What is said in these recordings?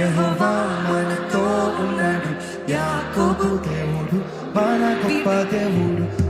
యహోవా మనతో ఉన్నాడు. యాకోబు దేవుడు మన గొప్ప దేవుడు.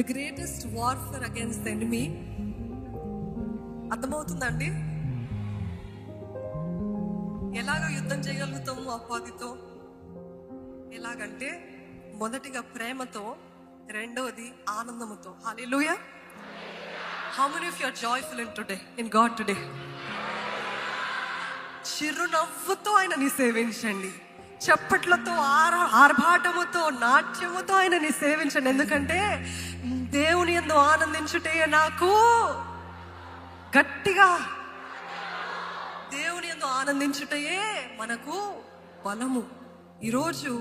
The greatest warfare against the enemy అర్థమవుతుందండి? ఎలాగ యుద్ధం చేయగలుగుతాము అపాధితో ఎలాగంటే మొదటిగా ప్రేమతో రెండవది ఆనందముతో. Hallelujah how many of your joyful in today in God today చిరునవ్వుతో ఆయనని సేవించండి. చప్పట్లతో ఆర ఆర్భాటముతో నాట్యముతో ఆయనని సేవించండి. ఎందుకంటే దేవుని ఎందు ఆనందించుటే నాకు గట్టిగా దేవుని ఎందు ఆనందించుటయే మనకు బలము. ఈరోజు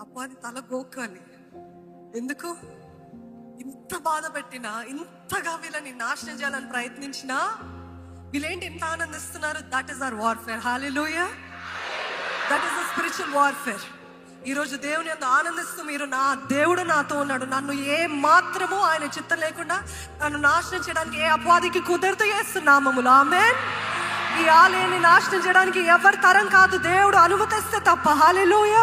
అపాది తల గోకాలి ఎందుకు? ఇంత బాధ పెట్టినా ఇంతగా వీళ్ళని నాశనం చేయాలని ప్రయత్నించినా వీళ్ళేంటి ఇంత ఆనందిస్తున్నారు? That is our warfare hallelujah that is the spiritual warfare ఈరోజు దేవుని అందు ఆనందిస్తూ మీరు నా దేవుడు నాతో ఉన్నాడు. నన్ను ఏ మాత్రము ఆయన చిత్తం లేకుండా నన్ను నాశనం చేయడానికి ఏ అపవాదికి కుదరదు చేస్తున్నామములు ఆమె ఈ ఆలయాన్ని నాశనం చేయడానికి ఎవరి తరం కాదు దేవుడు అనుమతిస్తే తప్ప. హాలేలోయ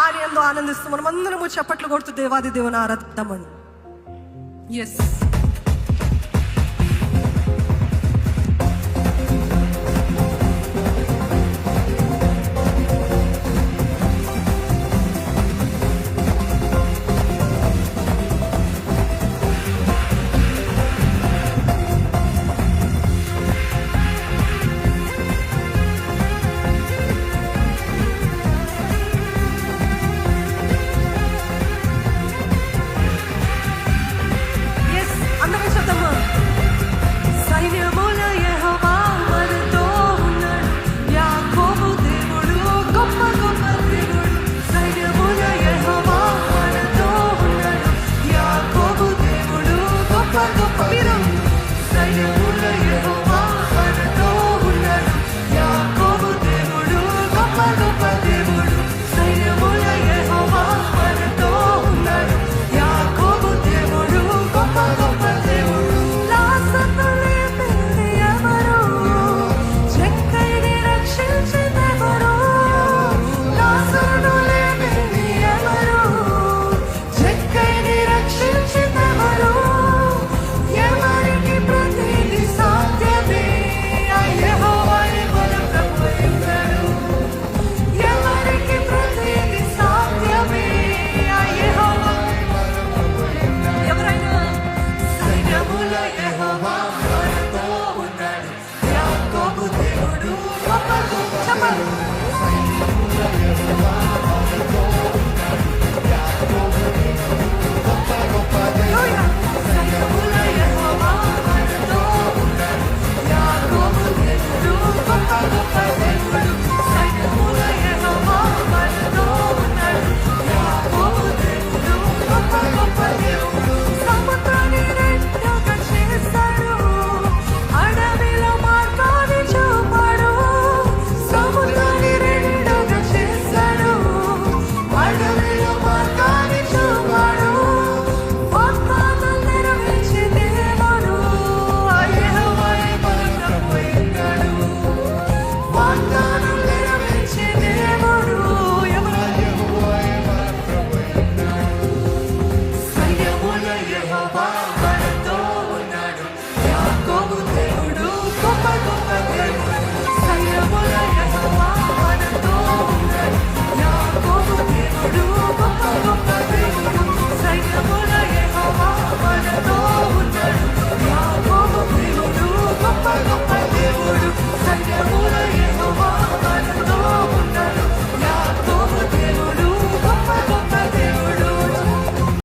ఆయన ఎందు ఆనందిస్తూ మనం అందరము చప్పట్లు కొడుతూ దేవాది దేవుని ఆరాధిద్దామని ఎస్